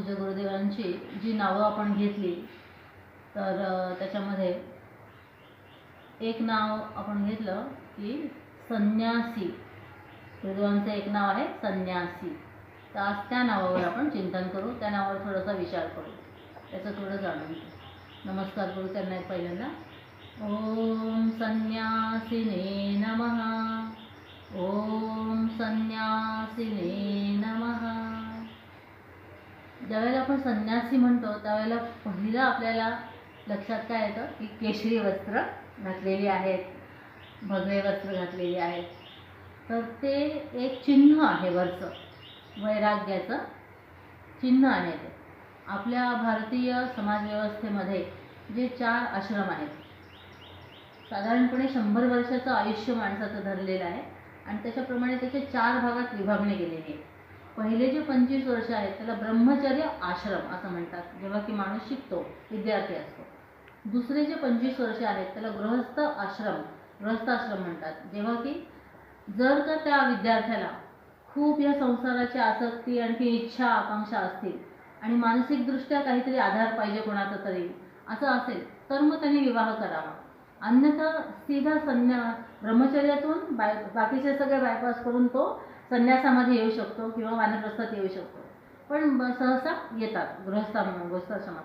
पूज्य गुरुदेवांची जी नावं आपण घेतली तर त्याच्यामध्ये एक नाव आपण घेतलं की संन्यासी. गुरुदेवांचं एक नाव आहे संन्यासी. तर आज त्या नावावर आपण चिंतन करू त्या नावावर थोडासा विचार करू. त्याचं थोडं जाणून घेऊ. नमस्कार करू त्यांना एक पहिल्यांदा. ओम संन्यासिने नमः. ओम संन्यासिने नमः ज्यावेळेला आपण संन्यासी म्हणतो त्यावेळेला पहिलं आपल्याला लक्षात काय येतं? की केशरी वस्त्र घातलेली आहेत भगवे वस्त्र घातलेली आहेत. तर ते एक चिन्ह आहे वरचं वैराग्याचं चिन्ह आहे ते. आपल्या भारतीय समाजव्यवस्थेमध्ये जे चार आश्रम आहेत साधारणपणे शंभर वर्षाचं आयुष्य माणसाचं धरलेलं आहे आणि त्याच्याप्रमाणे त्याचे चार भागात विभागणी केलेली आहे. पहिले जे पंचवीस वर्ष आहेत त्याला ब्रह्मचर्य आश्रम असं म्हणतात. जेव्हा की माणूस शिकतो विद्यार्थी असतो. दुसरे जे पंचवीस वर्ष आहेत त्याला गृहस्थ आश्रम गृहस्थ आश्रम म्हणतात. जेव्हा की जर का त्या विद्यार्थ्याला खूप या संसाराची आसक्ती आणखी इच्छा आकांक्षा असतील आणि मानसिकदृष्ट्या काहीतरी आधार पाहिजे कोणाचा तरी असं असेल तर मग त्यांनी विवाह करावा. अन्यथा सीधा संन्या ब्रह्मचर्यातून बाय बाकीचे सगळे बायपास करून तो संन्यासामध्ये येऊ शकतो किंवा वानप्रस्थात येऊ शकतो. पण सहसा येतात गृहस्था गृहस्थाश्रमात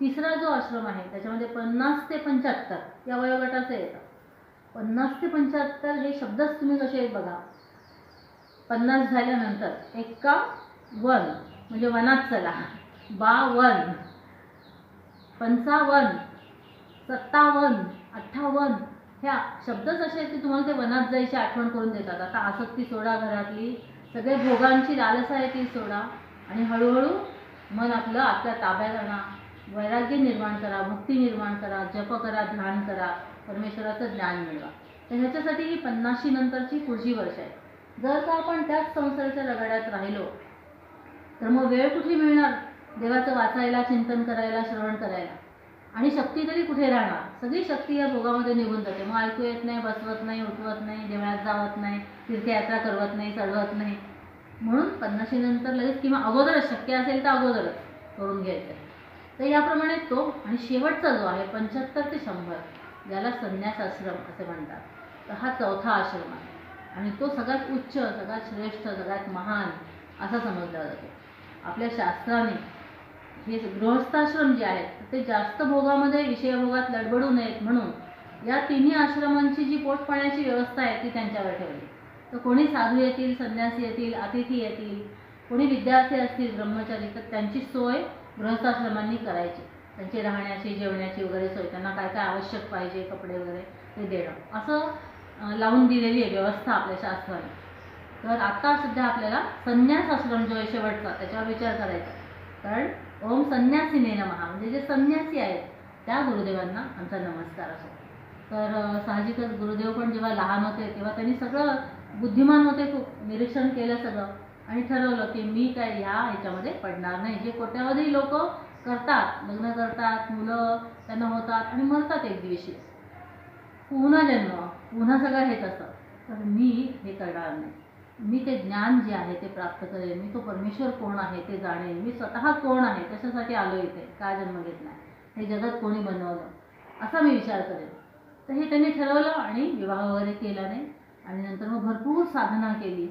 तिसरा जो आश्रम आहे त्याच्यामध्ये पन्नास ते पंच्याहत्तर या वयोगटाचं येतात. पन्नास ते पंच्याहत्तर हे शब्दच तुम्ही कसे आहेत बघा? पन्नास झाल्यानंतर एक्का वन म्हणजे वनात चला. बावन पंचावन्न सत्तावन्न अठ्ठावन्न ह्या शब्दच असे आहेत की तुम्हाला ते वनात जायची आठवण करून देतात. आता आसक्ती सोडा घरातली सगळे भोगांची लालसा आहे ती सोडा. आणि हळूहळू मन आपलं आपल्या ताब्यात आणा. वैराग्य निर्माण करा भक्ती निर्माण करा जप करा ध्यान करा. परमेश्वराचं ज्ञान मिळवा. तर ह्याच्यासाठी ही पन्नाशी नंतरची पुढची वर्ष आहे. जर का आपण त्याच संसाराच्या रगाड्यात राहिलो तर मग वेळ कुठे मिळणार? देवाचं वाचायला चिंतन करायला श्रवण करायला. आणि शक्ती तरी कुठे राहणार? सगळी शक्ती या भोगामध्ये निघून जाते. मग ऐकू येत नाही बसवत नाही उठवत नाही देवळात जावत नाही तीर्थयात्रा करवत नाही चढवत नाही. म्हणून पन्नाशीनंतर लगेच किंवा अगोदरच शक्य असेल तर अगोदरच करून घ्यायचं. तर याप्रमाणे तो आणि शेवटचा जो आहे पंच्याहत्तर ते शंभर ज्याला संन्यास आश्रम असे म्हणतात. तर हा चौथा आश्रम आहे. आणि तो सगळ्यात उच्च सगळ्यात श्रेष्ठ सगळ्यात महान असा समजला जातो. आपल्या शास्त्राने हे गृहस्थाश्रम जे आहेत ते जास्त भोगामध्ये विषयभोगात लडबडू नयेत म्हणून या तिन्ही आश्रमांची जी पोटपाण्याची व्यवस्था आहे ती त्यांच्यावर ठेवली. तर कोणी साधू येतील संन्यासी येतील अतिथी येतील कोणी विद्यार्थी असतील ब्रह्मचारी तर त्यांची सोय गृहस्थाश्रमांनी करायची. त्यांची राहण्याची जेवण्याची वगैरे सोय त्यांना काय काय आवश्यक पाहिजे कपडे वगैरे ते देणं. असं लावून दिलेली आहे व्यवस्था आपल्या शास्त्राने तर आता सध्या आपल्याला संन्यास आश्रम जो आहे शेवटचा त्याच्यावर विचार करायचा. कारण ओम संन्यासीने नमहा म्हणजे जे संन्यासी आहेत त्या गुरुदेवांना आमचा नमस्कार असो. तर साहजिकच गुरुदेव पण जेव्हा लहान होते तेव्हा त्यांनी सगळं बुद्धिमान होते खूप निरीक्षण केलं सगळं. आणि ठरवलं की मी काय ह्या ह्याच्यामध्ये पडणार नाही. जे कोट्यावधी लोक करतात लग्न करतात मुलं त्यांना होतात आणि मरतात एक दिवशी. पुन्हा जन्म पुन्हा सगळं हेच असतं. तर मी हे करणार नाही. मी ते ज्ञान जे आहे ते प्राप्त करेन मी तो परमेश्वर कोण आहे ते जाणेन मी स्वतः कोण आहे कशासाठी आलो इथे काय जन्म घेतला हे जगत कोणी बनवलं? असा मी विचार करेन तर हे त्यांनी ठरवलं आणि विवाह वगैरे केला नाही. आणि नंतर मग भरपूर साधना केली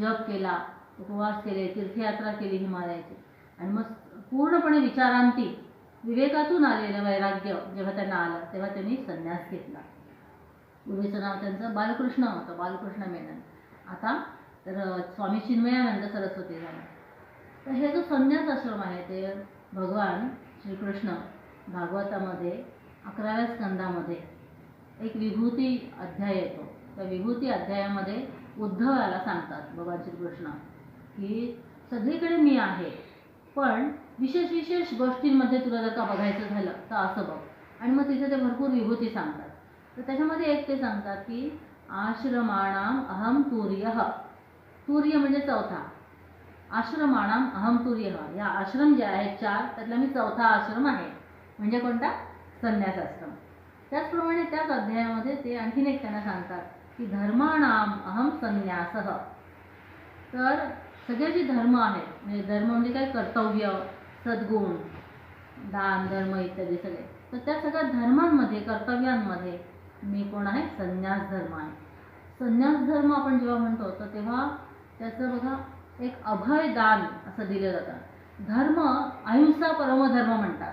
जप केला उपवास केले तीर्थयात्रा केली हिमालयाची. आणि मग पूर्णपणे विचारांती विवेकातून आलेलं वैराग्य जेव्हा त्यांना आलं तेव्हा त्यांनी संन्यास घेतला. गुरुचं नाव त्यांचं बालकृष्ण होतं बालकृष्ण मेनन. आता तर स्वामी चिन्मयानंद सरस्वती झाला तर हे जो संन्यास आश्रम आहे ते भगवान श्रीकृष्ण भागवतामध्ये अकराव्या स्कंदामध्ये एक विभूती अध्याय येतो. त्या विभूती अध्यायामध्ये उद्धवाला सांगतात भगवान श्रीकृष्ण की सगळीकडे मी आहे पण विशेष विशेष गोष्टींमध्ये तुला जर का बघायचं झालं तर असं बघ. आणि मग तिथे ते भरपूर विभूती सांगतात. तर त्याच्यामध्ये एक ते सांगतात की आश्रमाणाम अहम तुर्य. तूर्य म्हणजे चौथा. आश्रमाणाम अहम तुर्य. या आश्रम जे आहेत चार त्यातला मी चौथा आश्रम आहे. म्हणजे कोणता? संन्यास आश्रम त्याचप्रमाणे त्याच अध्यायामध्ये ते आणखीन एक त्यांना सांगतात की धर्माणाम अहम संन्यास. तर सगळे जे धर्म आहेत म्हणजे धर्म म्हणजे काय? कर्तव्य सद्गुण दान धर्म इत्यादी सगळे. तर त्या सगळ्या धर्मांमध्ये कर्तव्यांमध्ये मी कोण आहे? संन्यास धर्म आहे. संन्यास धर्म आपण जेव्हा म्हणतो तर तेव्हा त्याचं बघा एक अभय दान असं दिलं जातं. धर्म अहिंसा परमधर्म म्हणतात.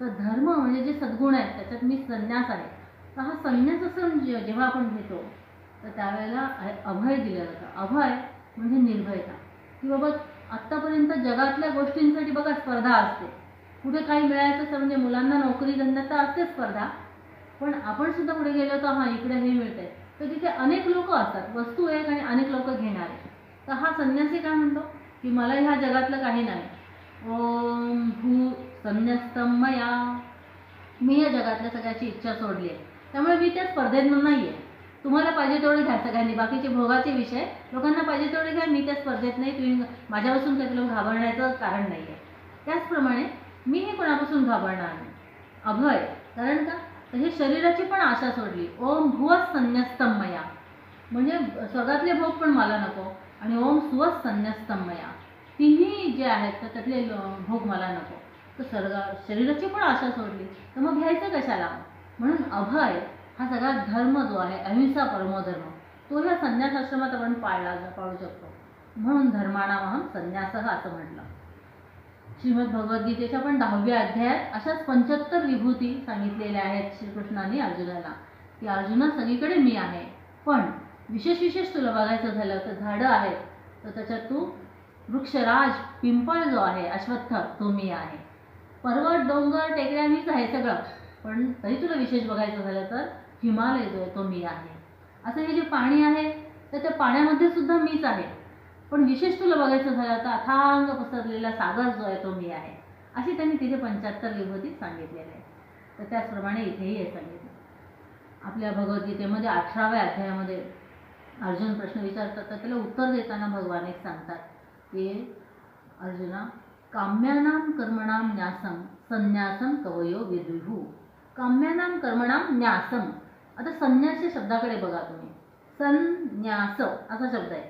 तर धर्म म्हणजे जे सद्गुण आहेत त्याच्यात मी संन्यास आहे. तर हा संन्यास असं जेव्हा आपण घेतो तर त्यावेळेला अभय दिलं जातं. अभय म्हणजे निर्भयता. की बाबा आत्तापर्यंत जगातल्या गोष्टींसाठी बघा स्पर्धा असते. कुठे काही मिळायचं तर म्हणजे मुलांना नोकरी धंद्यात तर असते स्पर्धा. पण आपण सुद्धा पुढे गेलो तर हां इकडे हे मिळतंय. तर तिथे अनेक लोक असतात. वस्तू एक आणि अनेक लोक घेणारे. तर हा संन्यासी काय म्हणतो? की मला ह्या जगातलं काही नाही. ओम भू संन्यस्तमया मी या जगातल्या सगळ्याची इच्छा सोडली आहे. त्यामुळे मी त्या स्पर्धेत नाही आहे तुम्हाला पाहिजे तेवढे घ्या सगळ्यांनी बाकीचे भोगाचे विषय लोकांना पाहिजे तेवढे घ्या. मी त्या स्पर्धेत नाही तुम्ही माझ्यापासून काही लोक घाबरण्याचं कारण नाही आहे त्याचप्रमाणे मी हे कोणापासून घाबरणार नाही? अभय. कारण का? तर हे शरीराची पण आशा सोडली. ओम भुवस संन्यस्तम मया म्हणजे स्वर्गातले भोग पण मला नको. आणि ओम सुवस संन्यस्तम तिन्ही जे आहेत तर त्यातले भोग मला नको. तर सर्ग शरीराची पण आशा सोडली तर मग घ्यायचं कशाला? म्हणून अभय हा सगळा धर्म जो आहे अहिंसा परमोधर्म तो ह्या संन्यास आश्रमात आपण पाळला पाळू शकतो. म्हणून धर्माणामहम संन्यास असं म्हटलं. श्रीमद भगवद्गीतेच्या पण दहाव्या अध्यायात अशाच पंच्याहत्तर विभूती सांगितलेल्या आहेत श्रीकृष्णाने अर्जुनाला की अर्जुना सगळीकडे मी आहे पण विशेष विशेष तुला बघायचं झालं तर झाडं आहेत. तर त्याच्यात तू वृक्षराज पिंपळ जो आहे अश्वत्थ तो मी आहे. पर्वत डोंगर टेकड्या मीच आहे सगळं. पण तरी तुला विशेष बघायचं झालं तर हिमालय जो आहे तो मी आहे. असं हे जे पाणी आहे तर त्या पाण्यामध्ये सुद्धा मीच आहे. पण विशेष तुला बघायचं झालं तर अथांग पसरलेला सागर जो आहे तो मी आहे. अशी त्यांनी तिथे पंच्याहत्तर विभूतीत सांगितलेलं आहे. तर त्याचप्रमाणे इथेही हे सांगितलं. आपल्या भगवद्गीतेमध्ये अठराव्या अध्यायामध्ये अर्जुन प्रश्न विचारतात तर त्याला उत्तर देताना भगवान एक सांगतात की अर्जुना काम्यानाम कर्मणाम न्यासम संन्यासम कवयो विदुहू काम्यानाम कर्मणाम न्यासम आता संन्यास या शब्दाकडे बघा तुम्ही. संन्यास असा शब्द आहे.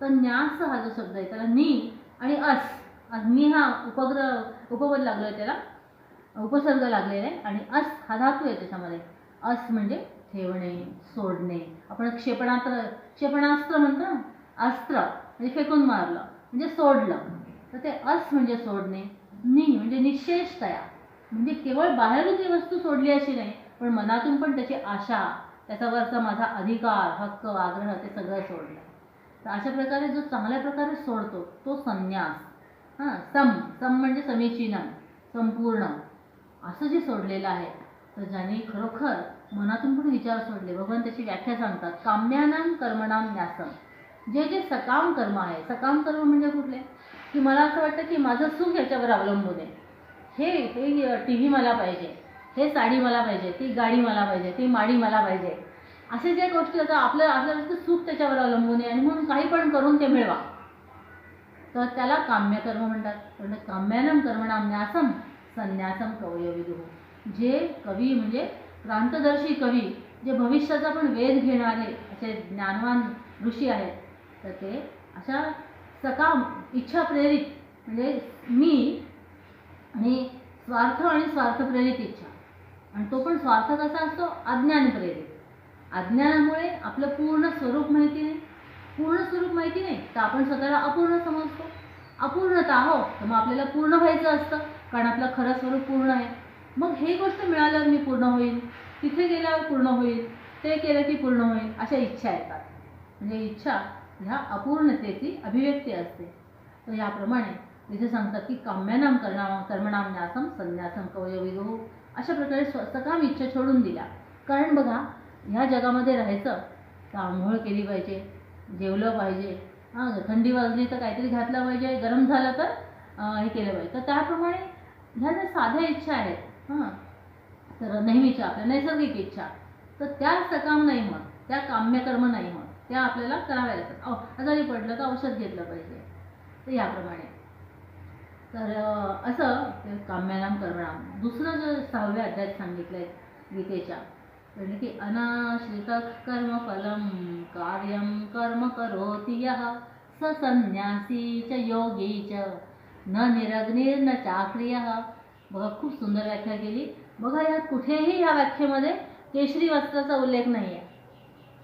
तर न्यास हा जो शब्द आहे त्याला नी आणि अस नी हा उपग्रह उपपद लागलो आहे त्याला उपसर्ग लागलेला आहे आणि अस हा धातू आहे त्याच्यामध्ये. अस म्हणजे ठेवणे सोडणे. आपण क्षेपणास्त्र क्षेपणास्त्र म्हणतो ना अस्त्र म्हणजे फेकून मारलं म्हणजे सोडलं. तर ते अस म्हणजे सोडणे नि म्हणजे निशेषतया म्हणजे केवळ बाहेरून ती वस्तू सोडली अशी नाही पण मनातून पण त्याची आशा त्याच्यावरचा माझा अधिकार हक्क आग्रह ते सगळं सोडलं. तर अशा प्रकारे जो चांगल्या प्रकारे सोडतो तो संन्यास. हां सम. सम म्हणजे समीचीन संपूर्ण. असं जे सोडलेलं आहे तर ज्याने खरोखर मनातून पण विचार सोडले. भगवान त्याची व्याख्या सांगतात. काम्यानाम कर्मणाम न्यासम जे जे सकाम कर्म आहे सकाम कर्म म्हणजे कुठले? की मला असं वाटतं की माझं सुख याच्यावर अवलंबून आहे. हे हे टी व्ही मला पाहिजे. हे साडी मला पाहिजे. ती गाडी मला पाहिजे. ती माडी मला पाहिजे. असे ज्या गोष्टी आता आपलं आपल्याला सुख त्याच्यावर अवलंबून आहे आणि म्हणून काही पण करून ते मिळवा. तर त्याला काम्यकर्म म्हणतात. म्हणजे पण काम्यानम कर्मणाम न्यासम संन्यासम कवयविदू जे कवी म्हणजे क्रांतदर्शी कवी जे भविष्याचा पण वेध घेणारे असे ज्ञानवान ऋषी आहेत. तर ते अशा सकाम इच्छा प्रेरित म्हणजे मी आणि स्वार्थ आणि स्वार्थ प्रेरित इच्छा. आणि तो पण स्वार्थ कसा असतो? अज्ञान प्रेरित अज्ञानामुळे आपलं पूर्ण स्वरूप माहिती नाही. पूर्ण स्वरूप माहिती नाही तर आपण स्वतःला अपूर्ण समजतो. अपूर्णता हो तर मग आपल्याला पूर्ण व्हायचं असतं कारण आपलं खरं स्वरूप पूर्ण आहे. मग हे गोष्ट मिळाल्यावर मी पूर्ण होईल? तिथे गेल्यावर पूर्ण होईल? ते केलं की पूर्ण होईल? अशा इच्छा येतात. म्हणजे इच्छा ह्या अपूर्णतेची अभिव्यक्ती असते. तर याप्रमाणे इथे सांगतात की काम्यानाम कर्णा कर्मणाम न्यासम संन्यासम कवय विदो. अशा प्रकारे स्व सकाम इच्छा सोडून दिल्या. कारण बघा ह्या जगामध्ये राहायचं तर आंघोळ केली पाहिजे जेवलं पाहिजे हां थंडी वाजली तर काहीतरी घातलं पाहिजे गरम झालं तर हे केलं पाहिजे. तर त्याप्रमाणे ह्या ज्या साध्या इच्छा आहेत हां. तर नेहमीच्या आपल्या नैसर्गिक इच्छा. तर त्या सकाम नाही मग त्या काम्यकर्म नाही मग त्या आपल्याला कराव्या लागतात. अहो आजारी पडलं तर औषध घेतलं पाहिजे? तर याप्रमाणे. तर असं ते काम्यानाम कर्मणाम. दुसरं जे सहाव्या अध्यायात सांगितलं आहे गीतेच्या म्हणजे की अनाश्रित कर्म फलम कार्यम कर्म करोति यः स संन्यासी च योगी च न निरग्निर्न न चाक्रिय बघा खूप सुंदर व्याख्या केली. बघा यात कुठेही या व्याख्येमध्ये केशरी वस्त्राचा उल्लेख नाही आहे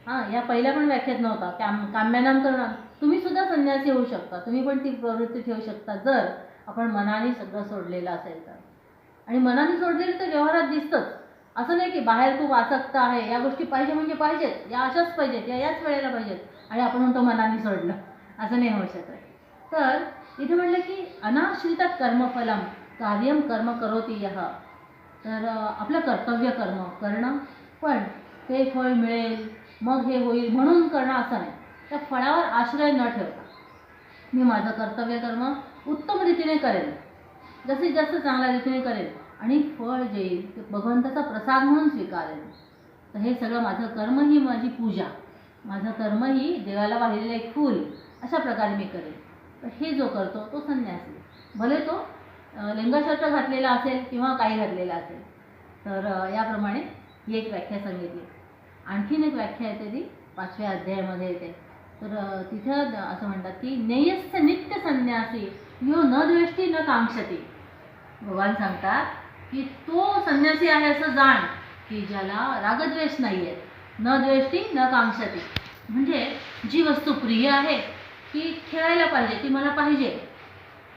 हां या पहिल्या पण व्याख्यात नव्हता. काम काम्यानाम करणार तुम्ही सुद्धा संन्यासी होऊ शकता. तुम्ही पण ती प्रवृत्ती ठेवू शकता जर आपण मनाने सगळं सोडलेलं असेल तर. आणि मनाने सोडलेलं तर व्यवहारात दिसतंच. असं नाही की बाहेर खूप आसक्त आहे या गोष्टी पाहिजे म्हणजे पाहिजेत. या अशाच पाहिजेत या याच वेळेला पाहिजेत. आणि आपण म्हणतो मनाने सोडलं. असं नाही होऊ शकत. तर इथे म्हटलं की अनाश्रित कर्मफलम कार्यम कर्म करोती यह तर आपलं कर्तव्य कर्म करणं पण ते फळ मिळेल मग हे होईल म्हणून करणं असं नाही. त्या फळावर आश्रय न ठेवता मी माझं कर्तव्य कर्म उत्तम रीतीने करेन. जास्तीत जास्त चांगल्या रीतीने करेन आणि फळ जे येईल ते भगवंताचा प्रसाद म्हणून स्वीकारेन. तर हे सगळं माझं कर्म ही माझी पूजा. माझं कर्म ही देवाला वाहिलेलं एक फूल अशा प्रकारे मी करेन. तर हे जो करतो तो संन्यासी. भले तो लिंगशर्ट घातलेला असेल किंवा काही घातलेला असेल तर याप्रमाणे ही एक व्याख्या सांगितली. आणखीन एक व्याख्या येते ती पाचव्या अध्यायामध्ये येते. तर तिथं असं म्हणतात की नेयस्य नित्य संन्यासी यो न द्वेष्टी न कांक्षती भगवान सांगतात की तो संन्यासी आहे असं जाण की ज्याला रागद्वेष नाही आहे न द्वेष्टी न कांक्षती म्हणजे जी वस्तू प्रिय आहे ती खेळायला पाहिजे ती मला पाहिजे.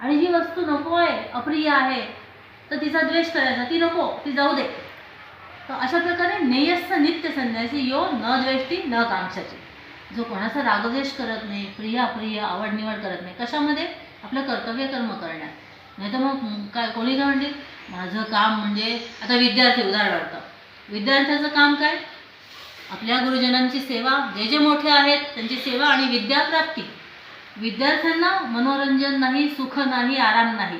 आणि जी वस्तू नको आहे अप्रिय आहे तर तिचा द्वेष करायचा. ती नको ती जाऊ दे. तर अशा प्रकारे नेयस्थ नित्य संन्यासी यो न द्वेष्टी न कांक्षाची. जो कोणाचा रागद्वेष करत नाही प्रिय अप्रिय आवड निवड करत नाही कशामध्ये? आपलं कर्तव्य कर्म करण्यात. नाही तर मग काय कोणी काय म्हणते माझं काम म्हणजे आता विद्यार्थी उदाहरणार्थ. विद्यार्थ्याचं काम काय? आपल्या गुरुजनांची सेवा जे जे मोठे आहेत त्यांची सेवा आणि विद्याप्राप्ती. विद्यार्थ्यांना मनोरंजन नाही सुख नाही आराम नाही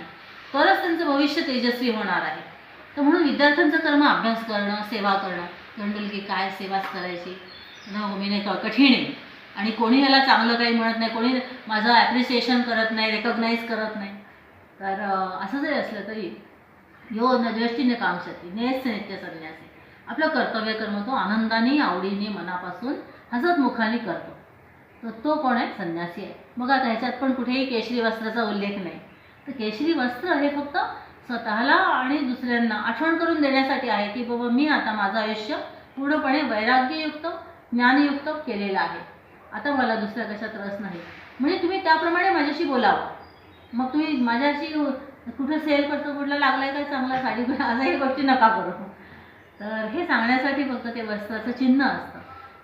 तरच त्यांचं भविष्य तेजस्वी होणार आहे. तर म्हणून विद्यार्थ्यांचं कर्म अभ्यास करणं सेवा करणं म्हणतील की काय सेवाच करायची? न हो, मी नाही का कठीण आहे. आणि कोणी याला चांगलं काही म्हणत नाही कोणी माझं ॲप्रिसिएशन करत नाही रेकग्नाईज करत नाही. तर असं जरी असलं तरी यो न काम कांक्षती नेस नित्य संन्यासी. आपलं कर्तव्य कर्म तो आनंदाने आवडीने मनापासून हसतमुखाने करतो. तर तो कोण आहे? संन्यासी आहे. मग आता ह्याच्यात पण कुठेही केशरी वस्त्राचा उल्लेख नाही. तर केशरी वस्त्र हे फक्त स्वतःला आणि दुसऱ्यांना आठवण करून देण्यासाठी आहे की बाबा मी आता माझं आयुष्य पूर्णपणे वैराग्ययुक्त ज्ञानयुक्त केलेलं आहे. आता मला दुसऱ्या कशात रस नाही. म्हणजे तुम्ही त्याप्रमाणे माझ्याशी बोलावं. मग तुम्ही माझ्याशी कुठं सेल करतो कुठला लागलाय काय चांगला साडी असंही गोष्टी नका करू. तर हे सांगण्यासाठी फक्त ते वस्त्राचं चिन्ह असतं.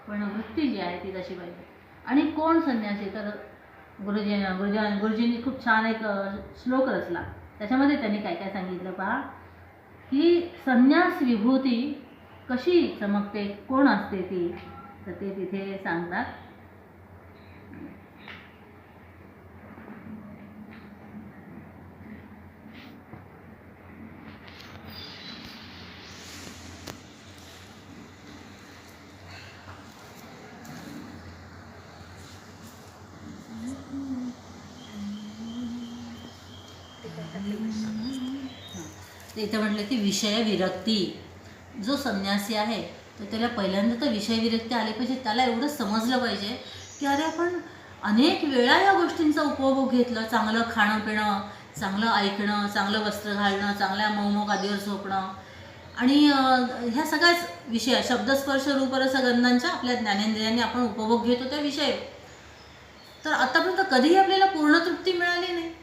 पण वृत्ती जी आहे ती तशी पाहिजे. आणि कोण संन्यासी? तर गुरुजी गुरुजी गुरुजींनी खूप छान एक श्लोक रचला. त्याच्यामध्ये त्यांनी काय काय सांगितलं पहा? की संन्यास विभूती कशी चमकते? कोण असते ती? तर ते तिथे सांगतात तर इथं म्हटलं की विषय विरक्ती. जो संन्यासी आहे तर त्याला पहिल्यांदा तर विषय विरक्ती आली पाहिजे. त्याला एवढं समजलं पाहिजे की अरे आपण अनेक वेळा या गोष्टींचा उपभोग घेतला. चांगलं खाणं पिणं चांगलं ऐकणं चांगलं वस्त्र घालणं चांगल्या मौमोग आदीवर झोपणं. आणि ह्या सगळ्याच विषय शब्दस्पर्श रूपरस गंधांच्या आपल्या ज्ञानेंद्रियांनी आपण उपभोग घेतो त्या विषय. तर आतापर्यंत कधीही आपल्याला पूर्ण तृप्ती मिळाली नाही.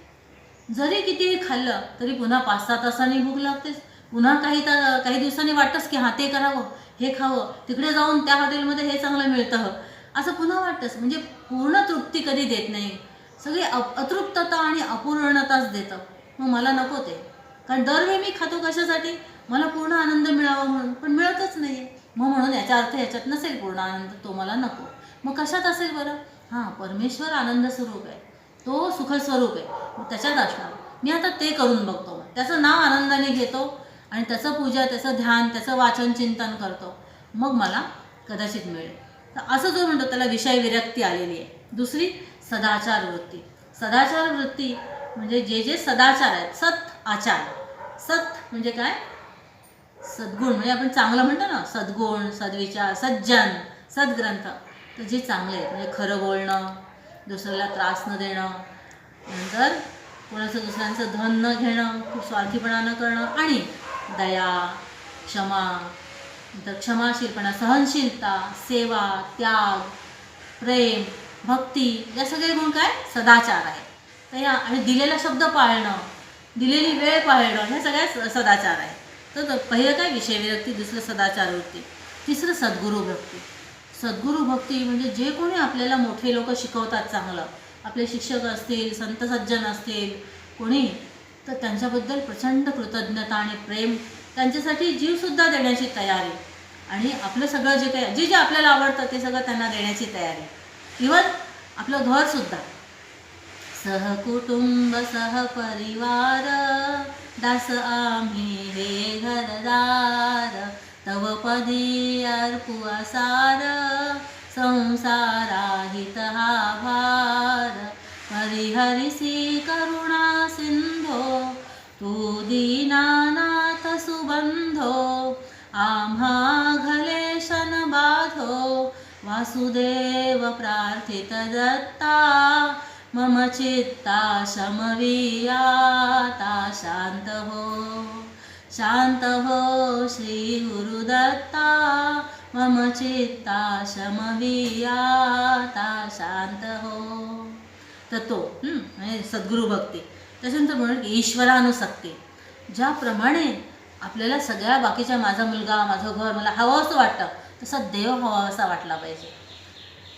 जरी कितीही खाल्लं तरी पुन्हा पाच सहा तासांनी भूक लागतेच. पुन्हा काही ता काही दिवसांनी वाटतंच की हा ते करावं हे खावं तिकडे जाऊन त्या हॉटेलमध्ये हे चांगलं मिळतं. असं पुन्हा वाटतंच म्हणजे पूर्ण तृप्ती कधी देत नाही. सगळी अप अतृप्तता आणि अपूर्णताच देतं. मग मला नको ते. कारण दरवेळी मी खातो कशासाठी? मला पूर्ण आनंद मिळावा म्हणून पण मिळतच नाही. आहे मग म्हणून याचा अर्थ याच्यात नसेल पूर्ण आनंद तो मला नको. मग कशात असेल बरं? हां परमेश्वर आनंद स्वरूप आहे. तो सुखस्वरूप आहे. त्याच्यात असणार. मी आता ते करून बघतो. त्याचं नाव आनंदाने घेतो आणि त्याचं पूजा त्याचं ध्यान त्याचं वाचन चिंतन करतो. मग मला कदाचित मिळेल. तर असं जो म्हणतो त्याला विषय विरक्ती आलेली आहे. दुसरी सदाचार वृत्ती. सदाचार वृत्ती म्हणजे जे जे सदाचार आहेत सत आचार. सत म्हणजे काय? सद्गुण. म्हणजे आपण चांगलं म्हणतो ना सद्गुण सद्विचार सज्जन सद्ग्रंथ. तर जे चांगले आहेत म्हणजे खरं बोलणं दुसऱ्याला त्रास न देणं नंतर कोणाचं दुसऱ्यांचं धन न घेणं खूप स्वार्थीपणा न करणं आणि दया क्षमा नंतर क्षमाशीलपणा सहनशीलता सेवा त्याग प्रेम भक्ती या सगळे गुण काय? सदाचार आहे तर या आणि दिलेला शब्द पाळणं दिलेली वेळ पाळणं ह्या सगळ्या स- सदाचार आहे तर पहिलं काय? विषय विरक्ती दुसरं सदाचार वृत्ती तिसरं सद्गुरू भक्ती सद्गुरू भक्ती म्हणजे जे कोणी आपल्याला मोठे लोक शिकवतात चांगलं आपले शिक्षक असतील संत सज्जन असतील कोणी तर त्यांच्याबद्दल प्रचंड कृतज्ञता आणि प्रेम त्यांच्यासाठी जीवसुद्धा देण्याची तयारी. आणि आपलं सगळं जे काही जे जे आपल्याला आवडतं ते सगळं त्यांना देण्याची तयारी. इवन आपलं घरसुद्धा सहकुटुंब सहपरिवार दास आम्ही हे घरदार. तव पदी अर्पू असार संसाराहित हा भार. हरिहरिसी करुणा सिन्धो तू दीनानाथ सुबन्धो आम्हा घलेशन बाधो. वासुदेव प्रार्थित दत्ता मम चित्ता शमवियाता शान्त हो. शांत हो श्री गुरुदत्ता मम चित्ता शमवियाता शांत हो तत्व तो म्हणजे सद्गुरू भक्ती. त्याच्यानंतर म्हणून ईश्वरानुसक्ती. ज्याप्रमाणे आपल्याला सगळ्या बाकीच्या माझा मुलगा माझं घर मला हवं असं वाटतं तसा देव हवा असा वाटला पाहिजे.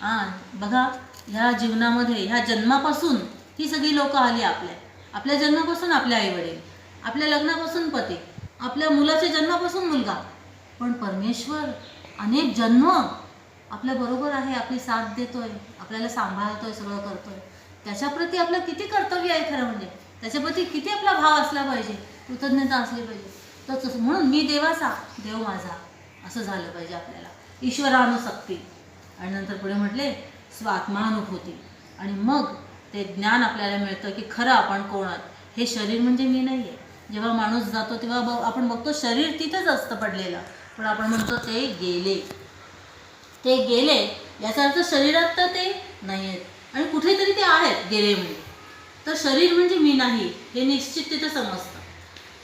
हां बघा ह्या जीवनामध्ये ह्या जन्मापासून ही सगळी लोकं आली आपल्या. आपल्या जन्मापासून आपले आईवडील. आपल्या लग्नापासून पती. आपल्या मुलाच्या जन्मापासून मुलगा. पण परमेश्वर अनेक जन्म आपल्या बरोबर आहे आपली साथ देतोय आपल्याला सांभाळतोय सगळं करतोय. त्याच्याप्रती आपलं किती कर्तव्य आहे खरं म्हणजे? त्याच्याप्रती किती आपला भाव असला पाहिजे? कृतज्ञता असली पाहिजे. तर तसं म्हणून मी देवाचा देव माझा असं झालं पाहिजे आपल्याला. ईश्वरानुसक्ती. आणि नंतर पुढे म्हटले स्वात्मानुभूती. आणि मग ते ज्ञान आपल्याला मिळतं की खरं आपण कोण आहोत? हे शरीर म्हणजे मी नाही आहे जेव्हा माणूस जातो तेव्हा ब आपण बघतो शरीर तिथेच असतं पडलेलं. पण आपण म्हणतो ते गेले. ते गेले याचा अर्थ शरीरात तर ते नाही आहेत आणि कुठेतरी ते आहेत गेले म्हणजे तर शरीर म्हणजे मी नाही हे निश्चित तिथं समजतं.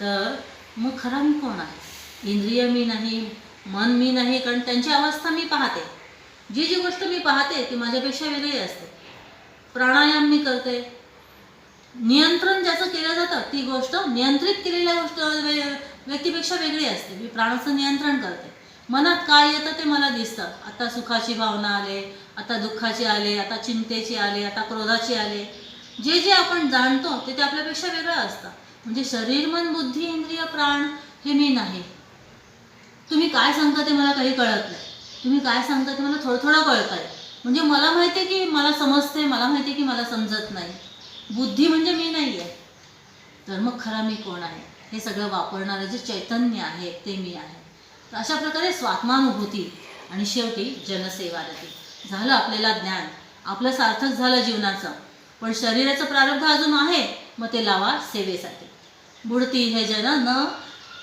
तर मग खरा मी कोण आहे? इंद्रिय मी नाही मन मी नाही कारण त्यांची अवस्था मी पाहते. जी जी गोष्ट मी पाहते ती माझ्यापेक्षा वेगळी असते. प्राणायाम मी करते नियंत्रण ज्याचं केलं जातं ती गोष्ट नियंत्रित केलेल्या गोष्ट व्यक्तीपेक्षा वेगळी असते. मी प्राणाचं नियंत्रण करते. मनात काय येतं ते मला दिसतं. आता सुखाची भावना आले आता दुःखाची आले आता चिंतेची आले आता क्रोधाची आले. जे जे आपण जाणतो ते ते आपल्यापेक्षा वेगळं असतं. म्हणजे शरीर मन बुद्धी इंद्रिय प्राण हे मी नाही. तुम्ही काय सांगता ते मला काही कळत नाही. तुम्ही काय सांगता ते मला थोडं थोडं कळत आहे म्हणजे मला माहिती आहे की मला समजते मला माहिती आहे की मला समजत नाही. बुद्धी म्हणजे मी नाही आहे तर मग खरा मी कोण आहे? हे सगळं वापरणारं जे चैतन्य आहे ते मी आहे. तर अशा प्रकारे स्वात्मानुभूती आणि शेवटी जनसेवारती. झालं आपल्याला ज्ञान. आपलं सार्थक झालं जीवनाचं. पण शरीराचं प्रारब्ध अजून आहे मग ते लावा सेवेसाठी. बुडती हे जन न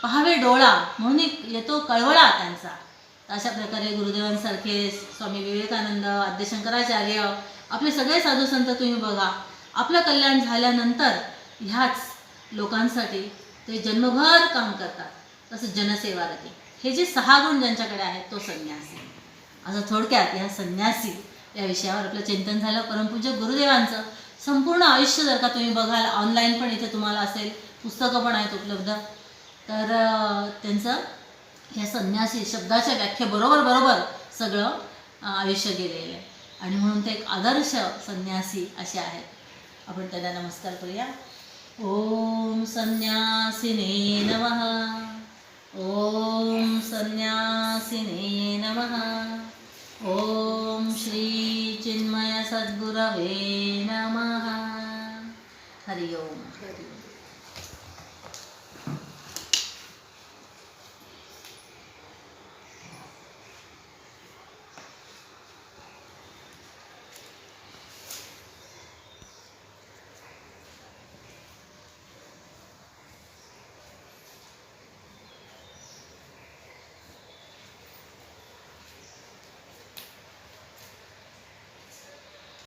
पहावे डोळा म्हणून एक येतो कळवळा त्यांचा. अशा प्रकारे गुरुदेवांसारखे स्वामी विवेकानंद आद्यशंकराचार्य आपले सगळे साधू संत तुम्ही बघा. आपलं कल्याण झाल्यानंतर ह्याच लोकांसाठी ते जन्मभर काम करतात. तसं जनसेवा जनसेवारती हे जे सहा गुण ज्यांच्याकडे आहेत तो संन्यासी. असं थोडक्यात ह्या संन्यासी या विषयावर आपलं चिंतन झालं. परमपूज्य गुरुदेवांचं संपूर्ण आयुष्य जर का तुम्ही बघाल ऑनलाईन पण इथे तुम्हाला असेल पुस्तकं पण आहेत उपलब्ध. तर त्यांचं ह्या संन्यासी शब्दाच्या व्याख्येबरोबर बरोबर सगळं आयुष्य गेलेलं आहे. आणि म्हणून ते एक आदर्श संन्यासी असे आहेत. आपण त्याला नमस्कार करूया. ओम संन्यासिने नमः. ओम संन्यासिने नमः. ओम श्री चिन्मय सद्गुरवे नम. हरिओम हरिओम